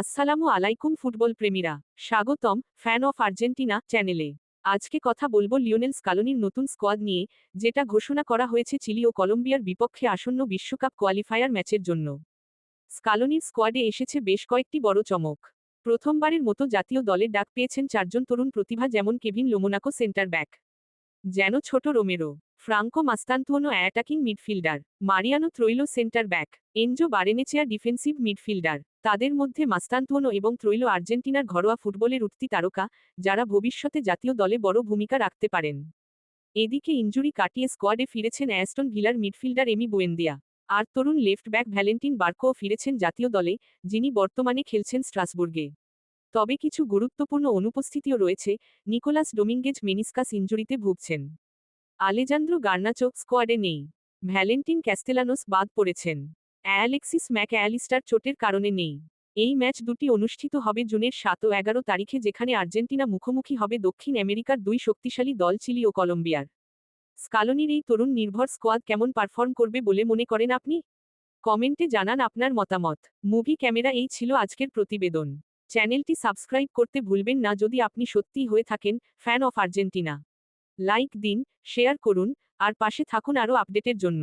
আসসালামু আলাইকুম ফুটবল প্রেমীরা। স্বাগতম ফ্যান অফ আর্জেন্টিনা চ্যানেলে। আজকে কথা বলব লিওনেল স্কালোনির নতুন স্কোয়াড নিয়ে, যেটা ঘোষণা করা হয়েছে চিলি ও কলম্বিয়ার বিপক্ষে আসন্ন বিশ্বকাপ কোয়ালিফায়ার ম্যাচের জন্য। স্কালোনির স্কোয়াডে এসেছে বেশ কয়েকটি বড় চমক। প্রথমবারের মতো জাতীয় দলে ডাক পেয়েছেন চারজন তরুণ প্রতিভা যেমন কেভিন লোমোনাকো সেন্টার ব্যাক, যেন ছোট Romero. Franco Mastantuono attacking midfielder. Mariano Troilo centre back. Enzo Barrenechea defensive midfielder. তাদের মধ্যে মাস্তান্তুয়ানো এবং ত্রৈলো আর্জেন্টিনার ঘরোয়া ফুটবলের উঠতি তারকা, যারা ভবিষ্যতে জাতীয় দলে বড় ভূমিকা রাখতে পারেন। এদিকে ইঞ্জুরি কাটিয়ে স্কোয়াডে ফিরেছেন অ্যাস্টন ভিলার মিডফিল্ডার এমি বুয়েন্দিয়া। আর তরুণ লেফট ব্যাক ভ্যালেন্টিন বার্কোও ফিরেছেন জাতীয় দলে, যিনি বর্তমানে খেলছেন স্ট্রাসবুর্গে। তবে কিছু গুরুত্বপূর্ণ অনুপস্থিতিও রয়েছে, নিকোলাস ডোমিঙ্গেজ মেনিসকাস ইঞ্জুরিতে ভুগছেন। আলেজান্দ্রো গার্নাচোক স্কোয়াডে নেই। ভ্যালেন্টিন ক্যাস্তেলানোস বাদ পড়েছেন। অ্যালেক্সিস ম্যাক অ্যালিস্টার চোটের কারণে নেই। এই ম্যাচ দুটি অনুষ্ঠিত হবে জুনের সাত ও এগারো তারিখে যেখানে আর্জেন্টিনা মুখোমুখি হবে দক্ষিণ আমেরিকার দুই শক্তিশালী দল চিলি ও কলম্বিয়ার। স্কালোনির এই তরুণ নির্ভর স্কোয়াড কেমন পারফর্ম করবে বলে মনে করেন আপনি? কমেন্টে জানান আপনার মতামত। মুভি ক্যামেরা এই ছিল আজকের প্রতিবেদন। চ্যানেলটি সাবস্ক্রাইব করতে ভুলবেন না যদি আপনি সত্যিই হয়ে থাকেন, ফ্যান অফ আর্জেন্টিনা। লাইক দিন শেয়ার করুন আর পাশে থাকুন আরও আপডেটের জন্য।